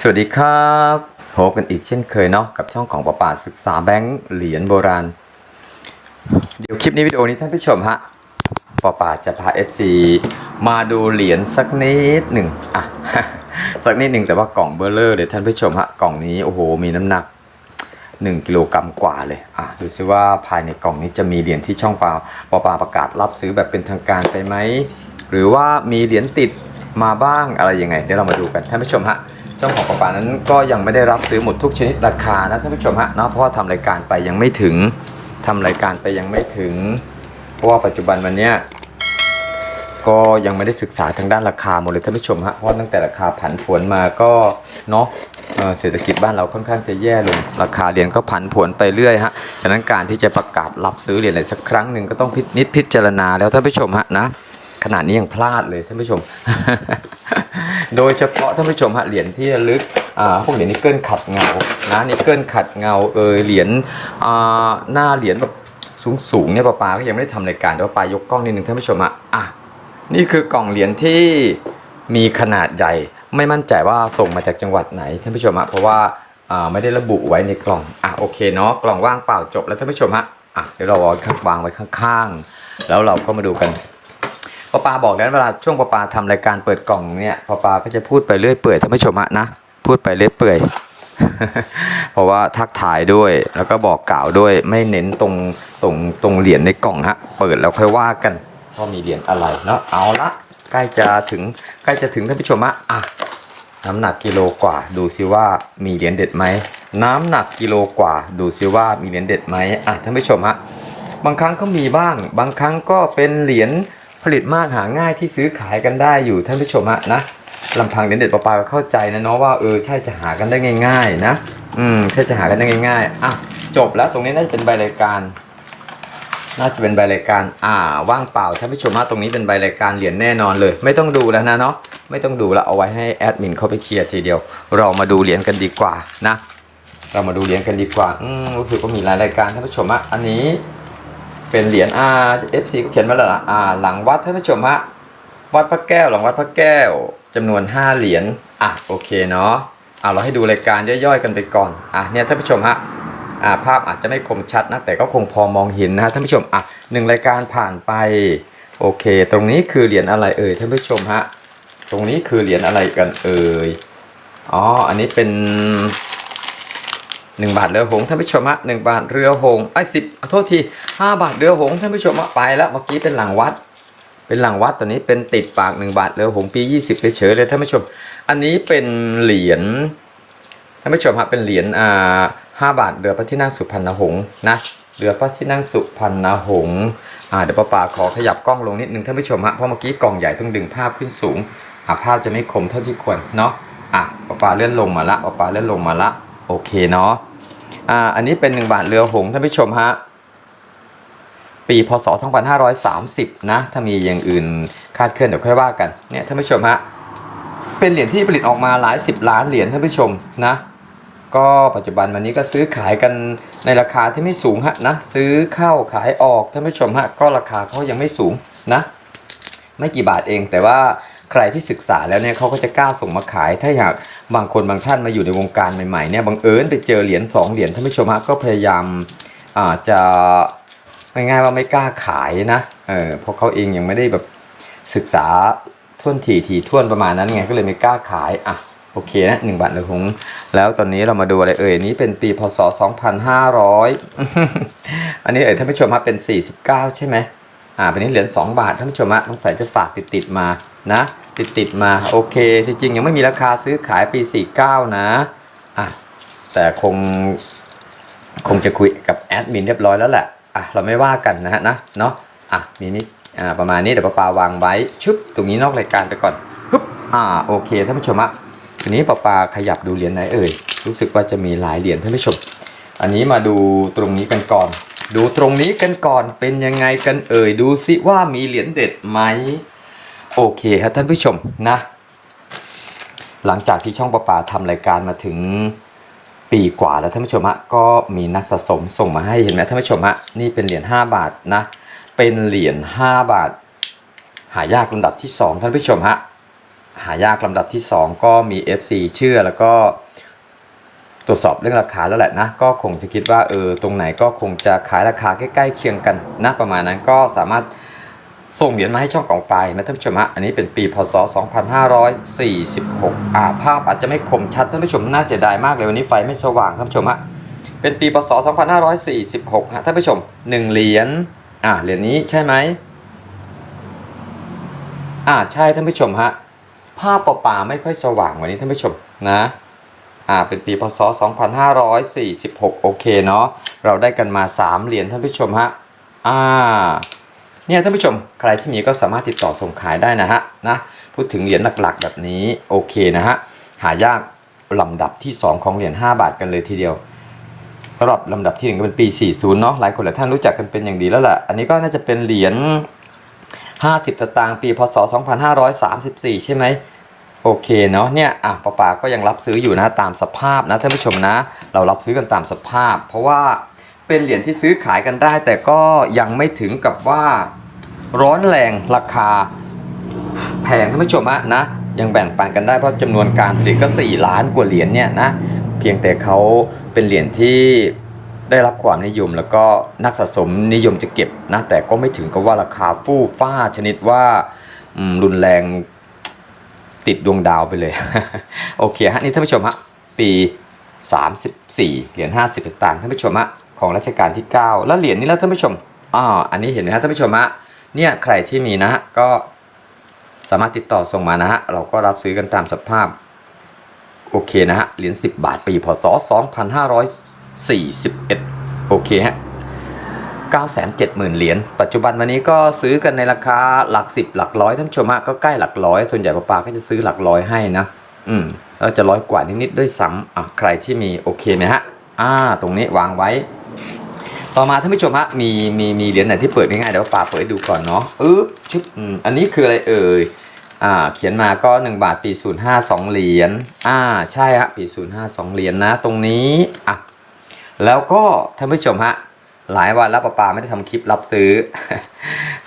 สวัสดีครับพบกันอีกเช่นเคยเนาะกับช่องของประป่าศึกษาแบงค์เหรียญโบราณ เดี๋ยวคลิปนี้วิดีโอนี้ท่านผู้ชมฮะปอป่าจะพา FC มาดูเหรียญสักนิดหนึ่งอะสักนิดหนึ่งแต่ว่ากล่องเบอร์เลอร์เดี๋ยวท่านผู้ชมฮะกล่องนี้โอ้โหมีน้ำหนัก 1 กิโลกรัมกว่าเลยอะดูซิว่าภายในกล่องนี้จะมีเหรียญที่ช่องปลาปอปลาประกาศรับซื้อแบบเป็นทางการไปไหมหรือว่ามีเหรียญติด มาบ้างอะไรยังไงเดี๋ยวเรามาดูกันท่านผู้ชมฮะช่องของปอปลานั้นก็ยังไม่ได้รับซื้อหมดทุกชนิดราคานะท่านผู้ชมฮะเนาะเพราะว่าทำรายการไปยังไม่ถึงทำรายการไปยังไม่ถึง เพราะว่าปัจจุบันวันเนี้ยก็ยังไม่ได้ศึกษาทางด้านราคาหมดเลยท่านผู้ชมฮะเพราะตั้งแต่ราคาผันผวนมาก็เนาะเอ่อเศรษฐกิจบ้านเราค่อนข้างจะแย่ลง ราคาเหรียญก็ผันผวนไปเรื่อยฮะฉะนั้นการที่จะประกาศรับซื้อเหรียญอะไรสักครั้งหนึ่งก็ต้องพินิจพิจารณาแล้วท่านผู้ชมฮะนะ ขนาดนี้ยังพลาดเลยท่านผู้ชม โดยเฉพาะท่านผู้ชมฮะเหรียญที่ระลึกอ่าพวกเหรียญนิกเกิลขัดเงานะนิกเกิลขัดเงาเอยเหรียญอ่าหน้าเหรียญแบบสูงๆเนี่ยป้าปาก็ยังไม่ได้ทำรายการแต่ว่าปายกกล้องนิดนึงท่านผู้ชมฮะอะนี่คือกล่องเหรียญที่มีขนาดใหญ่ ไม่มั่นใจว่าส่งมาจากจังหวัดไหนท่านผู้ชมฮะเพราะว่าอ่าไม่ได้ระบุไว้ในกล่องอะโอเคเนาะกล่องว่างเปล่าจบแล้วท่านผู้ชมฮะอะเดี๋ยวเราเอาข้างวางไว้ข้างๆ แล้วเราก็มาดูกัน ปอปาบอกแล้วเวลาช่วงปอปาทำรายการเปิดกล่องเนี่ยปอปาก็จะพูดไปเรื่อยเปื่อยท่านผู้ชมะนะ พูดไปเรื่อยเปื่อย เพราะว่าทักทายด้วยแล้วก็บอกกล่าวด้วยไม่เน้นตรงตรงตรงเหรียญในกล่องฮะเปิดแล้วค่อยว่ากันว่ามีเหรียญอะไรเนาะเอาละใกล้จะถึงใกล้จะถึงท่านผู้ชมะอะน้ำหนักกิโลกว่าดูซิว่ามีเหรียญเด็ดไหมน้ำหนักกิโลกว่าดูซิว่ามีเหรียญเด็ดไหมอะท่านผู้ชมฮะบางครั้งก็มีบ้าง บางครั้งก็เป็นเหรียญ ผลิตมากหาง่ายที่ซื้อขายกันได้อยู่ท่านผู้ชมฮะนะลำพังเด็ดเด็ดปลาๆเข้าใจนะเนาะว่าเออใช่จะหากันได้ง่าย ๆ นะ อืมใช่จะหากันได้ง่ายๆอะจบแล้วตรงนี้น่าจะเป็นใบรายการ น่าจะเป็นใบรายการ อ่า ว่างเปล่าท่านผู้ชมว่าตรงนี้เป็นใบรายการเหรียญแน่นอนเลย ไม่ต้องดูแล้วนะเนาะไม่ต้องดูแล้วเอาไว้ให้แอดมินเขาไปเคลียร์ทีเดียว เรามาดูเหรียญกันดีกว่านะ เรามาดูเหรียญกันดีกว่า อืมรู้สึกว่ามีหลายรายการท่านผู้ชมอะอันนี้ เป็นเหรียญ R FC เขียนมาแล้วละอ่าหลังวัดท่านผู้ชมฮะวัดพระแก้วหลังวัดพระแก้วจำนวน 5 เหรียญอะโอเคเนาะเอาเราให้ดูรายการย่อยๆกันไปก่อนอะเนี่ยท่านผู้ชมฮะอ่าภาพอาจจะไม่คมชัดนะแต่ก็คงพอมองเห็นนะฮะท่านผู้ชมอะหนึ่งรายการผ่านไปโอเค ตรงนี้คือเหรียญอะไรเอ่ยท่านผู้ชมฮะตรงนี้คือเหรียญอะไรกันเอ่ยอ๋ออันนี้เป็น หนึ่งบาทเรือหงท่านผู้ชมฮะหนึ่งบาทเรือหงไอ้สิบโทษทีห้าบาทเรือหงท่านผู้ชมฮะไปแล้วเมื่อกี้เป็นหลังวัด เป็นหลังวัดตอนนี้เป็นติดปากหนึ่งบาทเรือหงปียี่สิบเฉยเลยท่านผู้ชม อันนี้เป็นเหรียญท่านผู้ชมฮะเป็นเหรียญอ่าห้าบาทเรือพระที่นั่งสุพรรณหงษ์นะเรือพระที่นั่งสุพรรณหงษ์อ่าเดี๋ยวป้าป่าขอขยับกล้องลงนิดนึงท่านผู้ชมฮะเพราะเมื่อกี้กล่องใหญ่ต้องดึงภาพขึ้นสูงอ่าภาพจะไม่คมเท่าที่ควรเนาะอะป้าป่าเลื่อนลงมาละป้าป่าเลื่อนลงมาละ โอเคเนาะอ่าอันนี้เป็นหนึ่งบาทเรือหงท่านผู้ชมฮะปีพศ 2530 นะ ถ้ามีอย่างอื่นคาดเคลื่อนเดี๋ยวค่อยว่ากันเนี่ยท่านผู้ชมฮะเป็นเหรียญที่ผลิตออกมาหลายสิบล้านเหรียญท่านผู้ชมนะก็ปัจจุบันวันนี้ก็ซื้อขายกันในราคาที่ไม่สูงฮะนะซื้อเข้าขายออกท่านผู้ชมฮะก็ราคาเขายังไม่สูงนะ ไม่กี่บาทเองแต่ว่าใครที่ศึกษาแล้วเนี่ยเขาก็จะกล้าส่งมาขายถ้าอยาก บางคนบางท่านมาอยู่ในวงการใหม่ๆเนี่ยบังเอิญไปเจอเหรียญสองเหรียญท่านผู้ชมฮะก็พยายามอาจจะง่ายๆว่าไม่กล้าขายนะเออเพราะเขาเองยังไม่ได้แบบศึกษาท่วนถี่ถี่ท่วนประมาณนั้นไงก็เลยไม่กล้าขายอะโอเคนะหนึ่งบาทเลยหงแล้วตอนนี้เรามาดูอะไรเอ่ยอันนี้เป็นปีพศ 2500 อันนี้เอ่ยท่านผู้ชมฮะเป็น 49 ใช่ไหมอ่าเป็นนี้เหรียญ2บาทท่านผู้ชมฮะต้องใส่จะฝากติดติดๆมานะ ติดติดๆมาโอเค จริงๆยังไม่มีราคาซื้อขายปี 49 นะอะแต่คงคงจะคุยกับแอดมินเรียบร้อยแล้วแหละอะเราไม่ว่ากันนะฮะนะเนาะอะมีนิดอ่าประมาณนี้เดี๋ยวป้าปาวางไว้ชึบตรงนี้นอกรายการไปก่อนฮึบอ่าโอเคท่านผู้ชมอะทีนี้ป้าปาขยับดูเหรียญไหนเอ่ยรู้สึกว่าจะมีหลายเหรียญท่านผู้ชม อันนี้มาดูตรงนี้กันก่อน ดูตรงนี้กันก่อนเป็นยังไงกันเอ่ยดูสิว่ามีเหรียญเด็ดไหม โอเคครับท่านผู้ชมนะ หลังจากที่ช่องประปาทำรายการมาถึงปีกว่าแล้วท่านผู้ชมฮะก็มีนักสะสมส่งมาให้เห็นไหมท่านผู้ชมฮะนี่เป็นเหรียญ5บาทนะ เป็นเหรียญ5บาท หายากลำดับที่ 2 ท่านผู้ชมฮะหายากลำดับที่ 2 ก็มี FC เชื่อแล้วก็ตรวจสอบเรื่องราคาแล้วแหละนะ ก็คงจะคิดว่าเออตรงไหนก็คงจะขายราคาใกล้ๆเคียงกันนะประมาณนั้นก็สามารถ ส่งเหรียญมาให้ช่องของไปนะท่านผู้ชมฮะอันนี้เป็นปีพศ 2546 อ่าภาพอาจจะไม่คมชัดท่านผู้ชมน่าเสียดายมากเลยวันนี้ไฟไม่สว่างท่านผู้ชมฮะเป็นปีพศ 2546 ฮะท่านผู้ชมหนึ่งเหรียญอ่าเหรียญนี้ใช่ไหมอ่าใช่ท่านผู้ชมฮะภาพเปล่าไม่ค่อยสว่างวันนี้ท่านผู้ชมนะอ่าเป็นปีพศ 2546 โอเคเนาะเราได้กันมา 3 เหรียญท่านผู้ชมฮะอ่า เนี่ยท่านผู้ชมใครที่มีก็สามารถติดต่อส่งขายได้นะฮะนะพูดถึงเหรียญหลักๆ แบบนี้โอเคนะฮะหายากลำดับที่ 2 ของเหรียญ5บาทกันเลยทีเดียวสำหรับลำดับที่หนึ่งก็เป็นปี 40 เนาะหลายคนหลายท่านรู้จักกันเป็นอย่างดีแล้วล่ะ อันนี้ก็น่าจะเป็นเหรียญ 50 สตางค์ปีพศ 2534 ใช่ไหมโอเคเนาะเนี่ยอะป้าป๋าก็ยังรับซื้ออยู่นะตามสภาพนะท่านผู้ชมนะ เรารับซื้อกันตามสภาพ เพราะว่า เป็นเหรียญที่ซื้อขายกันได้ แต่ก็ยังไม่ถึงกับว่าร้อนแรงราคาแพงท่านผู้ชมอะนะยังแบ่งปันกันได้เพราะจำนวนการผลิตก็ 4 ล้านกว่าเหรียญเนี่ยนะเพียงแต่เขาเป็นเหรียญที่ได้รับความนิยมแล้วก็นักสะสมนิยมจะเก็บนะแต่ก็ไม่ถึงกับว่าราคาฟู่ฟ้าชนิดว่ารุนแรงติดดวงดาวไปเลย โอเคฮะนี่ท่านผู้ชมฮะปี 34 เหรียญ50สตางค์ท่านผู้ชมฮะ ของรัชกาลที่ 9 แล้วเหรียญนี้แล้วท่านผู้ชมอ่าอันนี้เห็นไหมฮะท่านผู้ชมฮะเนี่ยใครที่มีนะฮะก็สามารถติดต่อส่งมานะฮะเราก็รับซื้อกันตามสภาพ โอเคนะฮะเหรียญ10 บาทปีพศ 2541 โอเคฮะ970,000 เหรียญ ปัจจุบันวันนี้ก็ซื้อกันในราคาหลักสิบหลักร้อยท่านผู้ชมฮะก็ใกล้หลักร้อย ส่วนใหญ่ป้าปาก็จะซื้อหลักร้อยให้นะ อืมแล้วจะร้อยกว่านิดๆด้วยซ้ำอะใครที่มีโอเคไหมฮะ อ่า ตรงนี้วางไว้ ต่อมาท่านผู้ชมฮะมีมีมีเหรียญไหนที่เปิดง่ายๆเดี๋ยวป้าเปิดให้ดูก่อนเนาะอึ๊บชึบอันนี้คืออะไรเอ่ยอ่าเขียนมาก็ 1 บาทปี 05 2 เหรียญอ่าใช่ฮะปี 05 2 เหรียญนะ ตรงนี้อะแล้วก็ท่านผู้ชมฮะหลายวันแล้วป้าปาไม่ได้ทำคลิปรับซื้อ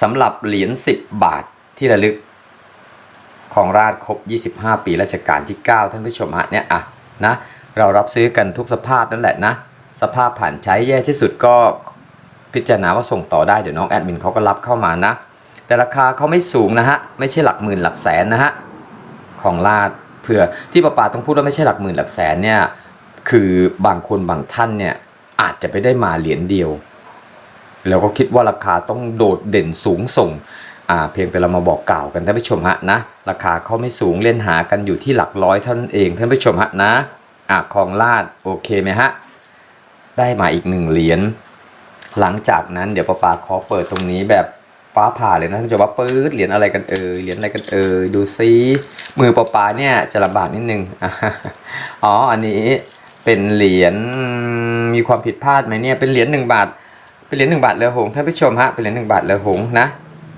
สำหรับเหรียญ10 บาทที่ระลึกของราชครบ 25 ปีรัชกาลที่ 9 ท่านผู้ชมฮะเนี่ยอะนะเรารับซื้อกันทุกสภาพนั่นแหละนะ สภาพผ่านใช้แย่ที่สุดก็พิจารณาว่าส่งต่อได้เดี๋ยวน้องแอดมินเขาก็รับเข้ามานะ แต่ราคาเขาไม่สูงนะฮะ ไม่ใช่หลักหมื่นหลักแสนนะฮะ ของลาดเผื่อที่ป้าปาต้องพูดว่าไม่ใช่หลักหมื่นหลักแสนเนี่ย คือบางคนบางท่านเนี่ยอาจจะไปได้มาเหรียญเดียว แล้วก็คิดว่าราคาต้องโดดเด่นสูงส่งอ่าเพียงแต่เรามาบอกกล่าวกันท่านผู้ชมฮะนะ ราคาเขาไม่สูงเล่นหากันอยู่ที่หลักร้อยเท่านั้นเองท่านผู้ชมฮะนะอะของลาดโอเคไหมฮะ ได้มาอีกหนึ่งเหรียญหลังจากนั้นเดี๋ยวป้าปาขอเปิดตรงนี้แบบฟ้าผ่าเลยนะท่านผู้ชมว่าปื๊ดเหรียญอะไรกันเอ่ยเหรียญอะไรกันเอ่ยดูซิมือป้าปาเนี่ยจะลำบากนิดนึงอ๋ออันนี้เป็นเหรียญมีความผิดพลาดไหมเนี่ยเป็นเหรียญหนึ่งบาทเป็นเหรียญหนึ่งบาทเรือหงท่านผู้ชมฮะเป็นเหรียญหนึ่งบาทเรือหงนะ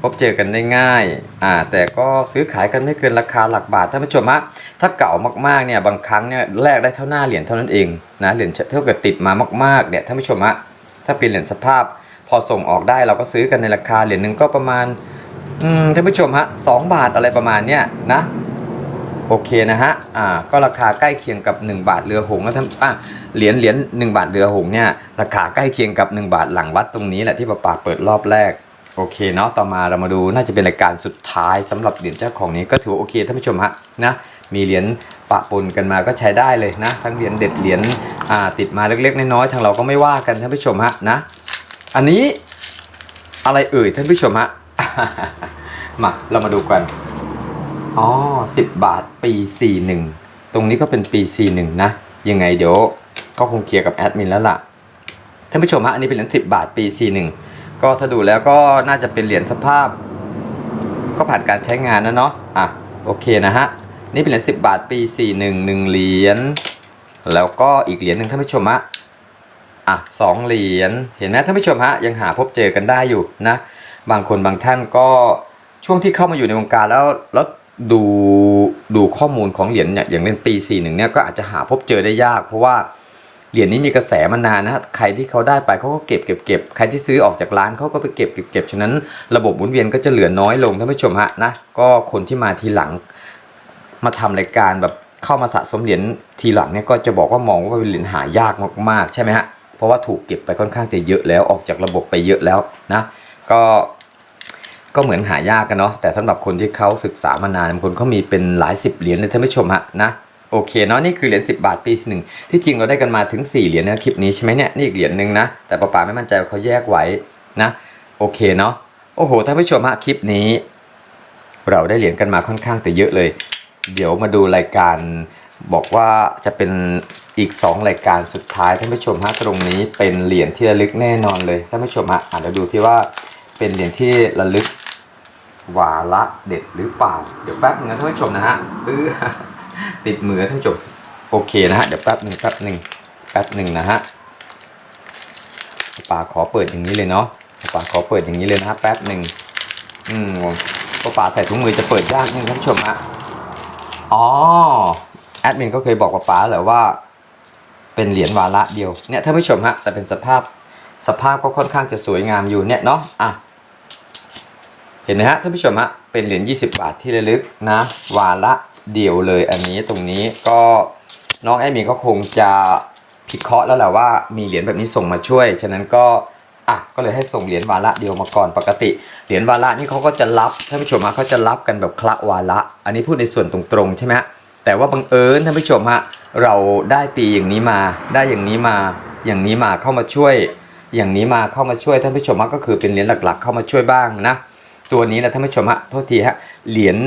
พบเจอกันได้ง่ายอ่าแต่ก็ซื้อขายกันไม่เกินราคาหลักบาทท่านผู้ชมฮะถ้าเก่ามากๆเนี่ยบางครั้งเนี่ยแลกได้เท่าหน้าเหรียญเท่านั้นเองนะเหรียญเท่ากับติดมามากๆเนี่ยท่านผู้ชมฮะถ้าเป็นเหรียญสภาพ พอส่งออกได้เราก็ซื้อกันในราคาเหรียญหนึ่งก็ประมาณอืมท่านผู้ชมฮะสองบาทอะไรประมาณเนี้ยนะโอเคนะฮะ อ่า ก็ราคาใกล้เคียงกับ 1 บาทเรือหงส์นะท่านอะเหรียญเหรียญ1บาทเรือหงเนี่ย ราคาใกล้เคียงกับ 1 บาทหลังวัดตรงนี้แหละที่ป้าป่าเปิดรอบแรก โอเคเนาะต่อมาเรามาดูน่าจะเป็นรายการสุดท้ายสำหรับเหรียญเจ้าของนี้ก็ถือว่าโอเคท่านผู้ชมฮะนะมีเหรียญปะปนกันมาก็ใช้ได้เลยนะ ทั้งเหรียญเด็ดเหรียญติดมาเล็กๆน้อยๆทางเราก็ไม่ว่ากันท่านผู้ชมฮะนะ อันนี้อะไรเอ่ยท่านผู้ชมฮะมาเรามาดูกันอ๋อสิบบาทปีสี่หนึ่งตรงนี้ก็เป็นปีสี่หนึ่งนะยังไงเดี๋ยวก็คงเคลียร์กับแอดมินแล้วล่ะท่านผู้ชมฮะอันนี้เป็นเหรียญสิบบาทปีสี่หนึ่ง ก็ถ้าดูแล้วก็น่าจะเป็นเหรียญสภาพ ก็ผ่านการใช้งานนะเนาะอะโอเคนะฮะนี่เป็นเหรียญสิบบาทปีสี่หนึ่งหนึ่งเหรียญแล้วก็อีกเหรียญหนึ่งท่านผู้ชมฮะอะสองเหรียญเห็นไหมท่านผู้ชมฮะยังหาพบเจอกันได้อยู่นะ บางคนบางท่านก็ช่วงที่เข้ามาอยู่ในวงการแล้วแล้วดูดูข้อมูลของเหรียญเนี่ยอย่างเป็นปี41เนี่ยก็อาจจะหาพบเจอได้ยาก เพราะว่า เหรียญนี้มีกระแสมานานนะใครที่เขาได้ไปเขาก็เก็บเก็บเก็บใครที่ซื้อออกจากร้านเขาก็ไปเก็บเก็บเก็บฉะนั้นระบบหมุนเวียนก็จะเหลือน้อยลงท่านผู้ชมฮะนะก็คนที่มาทีหลัง มาทำรายการแบบเข้ามาสะสมเหรียญทีหลังเนี่ยก็จะบอกว่ามองว่าเป็นเหรียญหายากมากๆใช่ไหมฮะเพราะว่าถูกเก็บไปค่อนข้างจะเยอะแล้วออกจากระบบไปเยอะแล้วนะก็ก็เหมือนหายากกันเนาะแต่สำหรับคนที่เขาศึกษามานานบางคนเขามีเป็นหลายสิบเหรียญเลยท่านผู้ชมฮะนะ โอเคเนาะนี่คือเหรียญ10 บาทปีหนึ่งที่จริงเราได้กันมาถึง 4 เหรียญนะคลิปนี้ใช่ไหมเนี่ยนี่อีกเหรียญหนึ่งนะ แต่ป้าป๋าไม่มั่นใจว่าเขาแยกไว้นะโอเคเนาะโอ้โหท่านผู้ชมฮะคลิปนี้ เราได้เหรียญกันมาค่อนข้างแต่เยอะเลย เดี๋ยวมาดูรายการบอกว่าจะเป็นอีก 2 รายการสุดท้ายท่านผู้ชมฮะตรงนี้เป็นเหรียญที่ระลึกแน่นอนเลยท่านผู้ชมฮะอ่านแล้วดูที่ว่าเป็นเหรียญที่ระลึกวาระเด็ดหรือเปล่า เดี๋ยวแป๊บนึงนะท่านผู้ชมนะฮะเออ ติดมือท่านผู้ชมโอเคนะฮะเดี๋ยวแป๊บหนึ่งแป๊บหนึ่งแป๊บหนึ่งนะฮะป่าขอเปิดอย่างนี้เลยเนาะป่าขอเปิดอย่างนี้เลยนะฮะแป๊บหนึ่งอืมพอป่าใส่ถุงมือจะเปิดยากนึงท่านผู้ชมฮะอ๋อแอดมินก็เคยบอกกับป๋าแหละว่า เป็นเหรียญวาระเดียวเนี่ยท่านผู้ชมฮะแต่เป็นสภาพสภาพก็ค่อนข้างจะสวยงามอยู่เนี่ยเนาะอะ ห็นไหมฮะท่านผู้ชมฮะเป็นเหรียญ20 บาทที่ระลึกนะวาระเดียวเลยอันนี้ตรงนี้ก็น้องแอมินก็คงจะพิเคราะห์แล้วแหละว่ามีเหรียญแบบนี้ส่งมาช่วย ฉะนั้นก็อะก็เลยให้ส่งเหรียญวาระเดียวมาก่อนปกติ เหรียญวาระนี่เขาก็จะรับท่านผู้ชมฮะเขาจะรับกันแบบคละวาระ อันนี้พูดในส่วนตรงๆใช่ไหมฮะแต่ว่าบังเอิญท่านผู้ชมฮะเราได้ปีอย่างนี้มาได้อย่างนี้มาอย่างนี้มาเข้ามาช่วย อย่างนี้มาเข้ามาช่วยท่านผู้ชมฮะก็คือเป็นเหรียญหลักๆ เข้ามาช่วยบ้างนะ ตัวนี้นะท่านผู้ชมฮะโทษทีฮะเหรียญ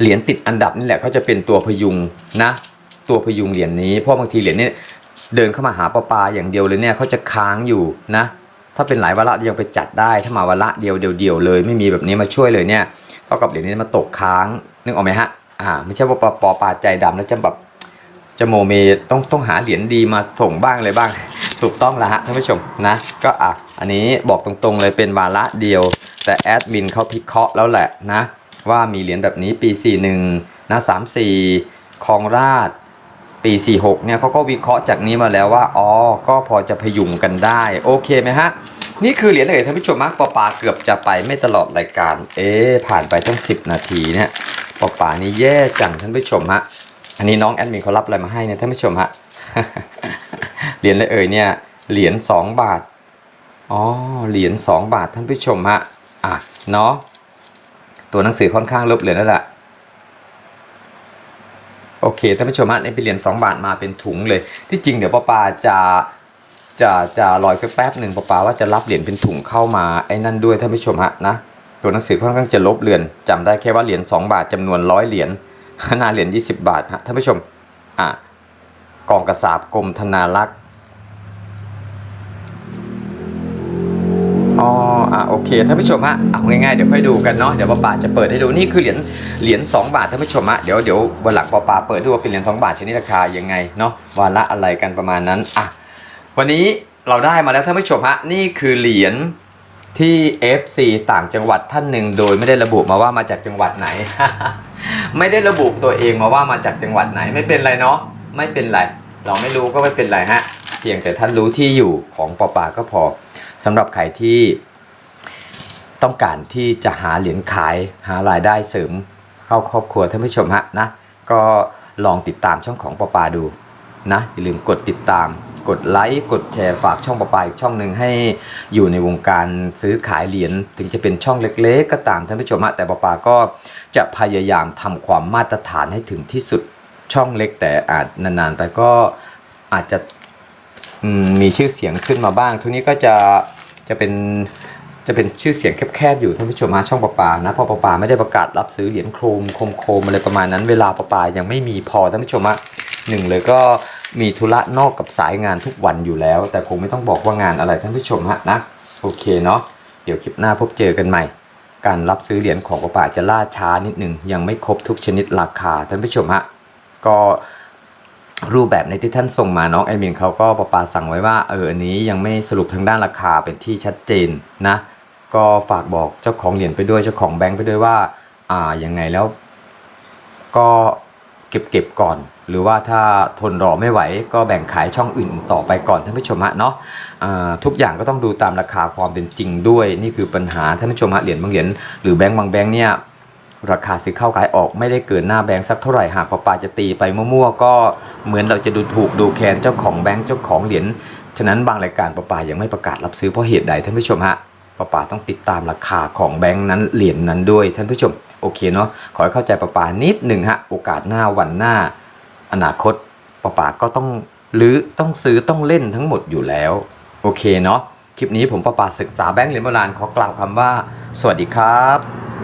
เหรียญติดอันดับนี่แหละเขาจะเป็นตัวพยุงนะ ตัวพยุงเหรียญนี้เพราะบางทีเหรียญนี้เดินเข้ามาหาปลาปลาอย่างเดียวเลยเนี่ยเขาจะค้างอยู่นะ ถ้าเป็นหลายวาระยังไปจัดได้ถ้ามาวาระเดียวเดียวๆเลย ไม่มีแบบนี้มาช่วยเลยเนี่ยเท่ากับเหรียญนี้มาตกค้างนึกออกไหมฮะอ่าไม่ใช่ว่าปอปอปาใจดำแล้วจะแบบจะโมเมต้องต้องหาเหรียญดีมาส่งบ้างเลยบ้าง ถูกต้องแล้วฮะท่านผู้ชมนะ ก็อะอันนี้บอกตรงๆเลยเป็นวาระเดียว แต่แอดมินเขาพิเคราะห์แล้วแหละนะ ว่ามีเหรียญแบบนี้ปี 41 นะ 34คลองราชปี 46 เนี่ยเขาก็วิเคราะห์จากนี้มาแล้วว่า อ๋อ ก็พอจะพยุงกันได้ โอเคไหมฮะ นี่คือเหรียญเอ๋ยท่านผู้ชมมักปอปาเกือบจะไปไม่ตลอดรายการ เอ๊ผ่านไปตั้ง 10 นาทีเนี่ยปอปานี่แย่จังท่านผู้ชมฮะ อันนี้น้องแอดมินเขารับอะไรมาให้เนี่ยท่านผู้ชมฮะ เหรียญเลยเอ่ยเนี่ย เหรียญ2บาท อ๋อ เหรียญ2บาทท่านผู้ชมฮะ อะเนาะตัวหนังสือค่อนข้างลบเลยนั่นแหละโอเคท่านผู้ชมฮะนี่เป็นเหรียญ2บาทมาเป็นถุงเลย ที่จริงเดี๋ยวป้าปาจะจะจะรอยแป๊บหนึ่งป้าปาว่าจะรับเหรียญเป็นถุงเข้ามาไอ้นั่นด้วยท่านผู้ชมฮะนะตัวหนังสือค่อนข้างจะลบเลือนจำได้แค่ว่าเหรียญ2บาทจำนวนร้อยเหรียญหน้าเหรียญ20 บาทฮะท่านผู้ชมอะกองกระสาบกรมธนารักษ์ อ๋ออะโอเคท่านผู้ชมฮะเอาง่ายๆเดี๋ยวค่อยดูกันเนาะเดี๋ยวป้าปาจะเปิดให้ดูนี่คือเหรียญเหรียญ2บาทท่านผู้ชมฮะเดี๋ยวเดี๋ยววันหลังป้าปาเปิดดูว่าเป็นเหรียญ2บาทชนิดราคายังไงเนาะวาระอะไรกันประมาณนั้นอะวันนี้เราได้มาแล้วท่านผู้ชมฮะนี่คือเหรียญที่ FC ต่างจังหวัดท่านหนึ่งโดยไม่ได้ระบุมาว่ามาจากจังหวัดไหน ไม่ได้ระบุตัวเองมาว่ามาจากจังหวัดไหนไม่เป็นไรเนาะไม่เป็นไร เราไม่รู้ก็ไม่เป็นไรฮะเพียงแต่ท่านรู้ที่อยู่ของปอปาก็พอ สำหรับใครที่ต้องการที่จะหาเหรียญขายหารายได้เสริมเข้าครอบครัวท่านผู้ชมฮะนะก็ลองติดตามช่องของปอปาดูนะอย่าลืมกดติดตาม กดไลค์กดแชร์ฝากช่องปอปาอีกช่องหนึ่งให้อยู่ในวงการซื้อขายเหรียญถึงจะเป็นช่องเล็ก ๆ ก็ตามท่านผู้ชมฮะแต่ปอปาก็จะพยายามทำความมาตรฐานให้ถึงที่สุดช่องเล็กแต่อาจนานๆไปก็อาจจะ มีชื่อเสียงขึ้นมาบ้างทุกนี้ก็จะจะเป็นจะเป็นชื่อเสียงแคบๆอยู่ท่านผู้ชมมาช่องประปานะพราะประปาไม่ได้ประกาศรับซื้อเหรียญโครมโคมโคมอะไรประมาณนั้น เวลาประปายังไม่มีพอท่านผู้ชมอะหนึ่งเลยก็มีธุระนอกกับสายงานทุกวันอยู่แล้ว แต่คงไม่ต้องบอกว่างานอะไรท่านผู้ชมฮะนะโอเคเนาะเดี๋ยวคลิปหน้าพบเจอกันใหม่ การรับซื้อเหรียญของประปาจะล่าช้านิดหนึ่งยังไม่ครบทุกชนิดราคาท่านผู้ชมฮะก็ รูปแบบในที่ท่านส่งมาน้องแอดมินเขาก็ประปาสั่งไว้ว่าเอออันนี้ยังไม่สรุปทางด้านราคาเป็นที่ชัดเจนนะ ก็ฝากบอกเจ้าของเหรียญไปด้วยเจ้าของแบงค์ไปด้วยว่า อ่ายังไงแล้ว ก็เก็บเก็บก่อน หรือว่าถ้าทนรอไม่ไหว ก็แบ่งขายช่องอื่นต่อไปก่อนท่านผู้ชมฮะเนาะทุกอย่างก็ต้องดูตามราคาความเป็นจริงด้วย นี่คือปัญหาท่านผู้ชมฮะเหรียญบางเหรียญหรือแบงค์บางแบงค์เนี่ย ราคาซื้อเข้าขายออกไม่ได้เกินหน้าแบงค์สักเท่าไหร่หากป้าป่าจะตีไปมั่วๆก็เหมือนเราจะดูถูกดูแคลนเจ้าของแบงค์เจ้าของเหรียญฉะนั้นบางรายการป้าป่ายังไม่ประกาศรับซื้อเพราะเหตุใดท่านผู้ชมฮะป้าป่าต้องติดตามราคาของแบงค์นั้นเหรียญนั้นด้วยท่านผู้ชมโอเคเนาะขอให้เข้าใจป้าป่านิดหนึ่งฮะโอกาสหน้าวันหน้า อนาคตป้าป่าก็ต้องรื้อต้องซื้อต้องเล่นทั้งหมดอยู่แล้วโอเคเนาะคลิปนี้ผมป้าป่าศึกษาแบงค์เหรียญโบราณขอกล่าวคำว่า สวัสดีครับ